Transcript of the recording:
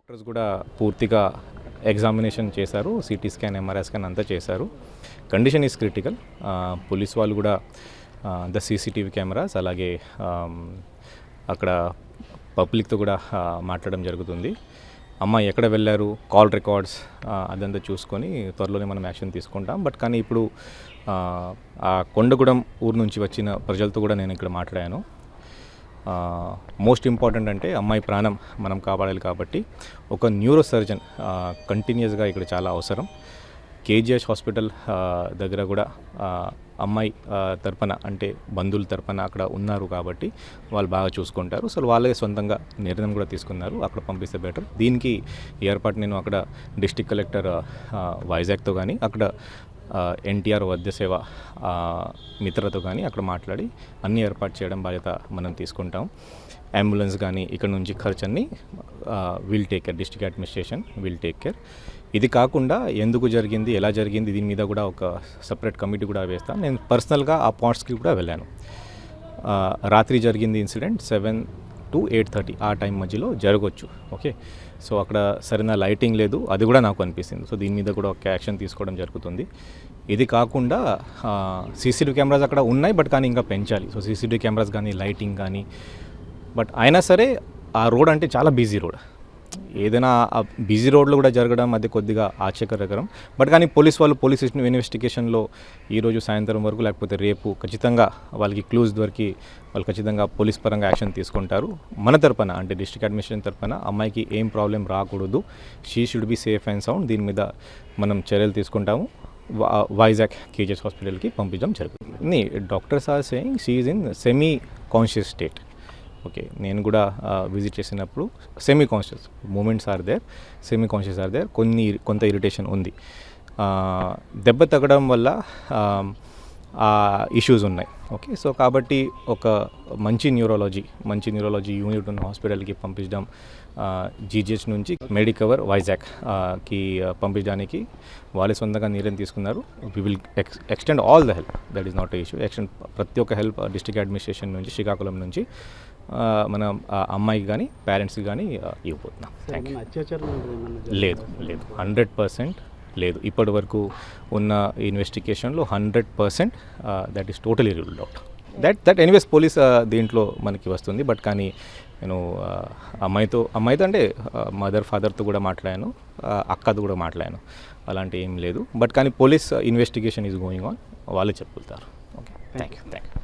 Doctors కూడా పూర్తిగా examination చేశారు సిటీ స్కాన్ ఎంఆర్ఐ స్కాన్ అంతా చేశారు. Condition is critical. పోలీస్ వాళ్ళు కూడా ద సీసీటీవీ కెమెరాస్ అలాగే అక్కడ పబ్లిక్తో కూడా మాట్లాడడం జరుగుతుంది. అమ్మాయి ఎక్కడ వెళ్ళారు కాల్ రికార్డ్స్ అదంతా చూసుకొని త్వరలోనే మనం యాక్షన్ తీసుకుంటాం. బట్ కానీ ఇప్పుడు ఆ కొండగూడెం ఊరు నుంచి వచ్చిన ప్రజలతో కూడా నేను ఇక్కడ మాట్లాడాను. మోస్ట్ ఇంపార్టెంట్ అంటే అమ్మాయి ప్రాణం మనం కాపాడాలి కాబట్టి ఒక న్యూరో సర్జన్ కంటిన్యూస్గా ఇక్కడ చాలా అవసరం. కేజీహెచ్ హాస్పిటల్ దగ్గర కూడా అమ్మాయి తరపున అంటే బంధువుల తరపున అక్కడ ఉన్నారు కాబట్టి వాళ్ళు బాగా చూసుకుంటారు. సో వాళ్ళే సొంతంగా నిర్ణయం కూడా తీసుకున్నారు. అక్కడ పంపిస్తే బెటర్ దీనికి ఏర్పాటు నేను అక్కడ డిస్టిక్ కలెక్టర్ వైజాగ్తో కానీ అక్కడ ఎన్టీఆర్ వైద్య సేవ మిత్రతో కానీ అక్కడ మాట్లాడి అన్ని ఏర్పాటు చేయడం బాధ్యత మనం తీసుకుంటాం. అంబులెన్స్ కానీ ఇక్కడ నుంచి ఖర్చు అన్ని will take care district administration will take care ఇది కాకుండా ఎందుకు జరిగింది ఎలా జరిగింది దీని మీద కూడా ఒక సపరేట్ కమిటీ కూడా వేస్తాను నేను పర్సనల్గా ఆ పాయింట్స్కి కూడా వెళ్ళాను. రాత్రి జరిగింది incident seven to eight thirty ఆ టైం మధ్యలో జరగవచ్చు ఓకే సో అక్కడ సరైన లైటింగ్ లేదు. అది కూడా నాకు అనిపిస్తుంది. సో దీని మీద కూడా ఒక యాక్షన్ తీసుకోవడం జరుగుతుంది. ఇది కాకుండా సీసీటీవీ కెమెరాస్ అక్కడ ఉన్నాయి బట్ కానీ ఇంకా పెంచాలి. సో సీసీటీవీ కెమెరాస్ కానీ లైటింగ్ కానీ. బట్ అయినా సరే ఆ రోడ్ అంటే చాలా బిజీ రోడ్ ఏదైనా ఆ బిజీ రోడ్లో కూడా జరగడం అది కొద్దిగా ఆశ్చర్యకరం. బట్ కానీ పోలీస్ వాళ్ళు పోలీస్ ఇన్వెస్టిగేషన్లో ఈరోజు సాయంత్రం వరకు లేకపోతే రేపు ఖచ్చితంగా వాళ్ళకి క్లూజ్ దొరికి వాళ్ళు ఖచ్చితంగా పోలీస్ పరంగా యాక్షన్ తీసుకుంటారు. మన తరపున అంటే డిస్ట్రిక్ట్ అడ్మినిస్ట్రేషన్ తరపున అమ్మాయికి ఏం ప్రాబ్లం రాకూడదు. She should be safe and sound దీని మీద మనం చర్యలు తీసుకుంటాము. వైజాగ్ కేజెస్ హాస్పిటల్కి పంపించడం జరుగుతుంది. Doctors are saying she in semi conscious state okay నేను కూడా విజిట్ చేసినప్పుడు semi conscious moments are there semi conscious are there కొన్ని కొంత ఇరిటేషన్ ఉంది. దెబ్బ తగ్గడం వల్ల ఇష్యూస్ ఉన్నాయి. ఓకే సో కాబట్టి ఒక మంచి న్యూరాలజీ మంచి న్యూరాలజీ యూనిట్ ఉన్న హాస్పిటల్కి పంపించడం జీజీహెచ్ నుంచి మెడికవర్ వైజాగ్ ఆ, కి ఆ, పంపించడానికి వాళ్ళే సొంతంగా నిర్ణయం తీసుకున్నారు. We will ex extend all the help that is not issue extend ప్రతి ఒక్క హెల్ప్ డిస్ట్రిక్ట్ అడ్మినిస్ట్రేషన్ నుంచి శ్రీకాకుళం నుంచి మన అమ్మాయికి కానీ పేరెంట్స్కి కానీ ఇవ్వబోతున్నాం? లేదు లేదు. హండ్రెడ్ పర్సెంట్ లేదు. ఇప్పటి వరకు ఉన్న ఇన్వెస్టిగేషన్లో hundred percent that is totally ruled out that that anyways police దీంట్లో మనకి వస్తుంది. బట్ కానీ నేను అమ్మాయితో అమ్మాయితో అంటే మదర్ ఫాదర్తో కూడా మాట్లాడాను. అక్కతో కూడా మాట్లాడాను. అలాంటి ఏం లేదు. బట్ కానీ police investigation is going on వాళ్ళే చెప్పుతారు okay thank you thank you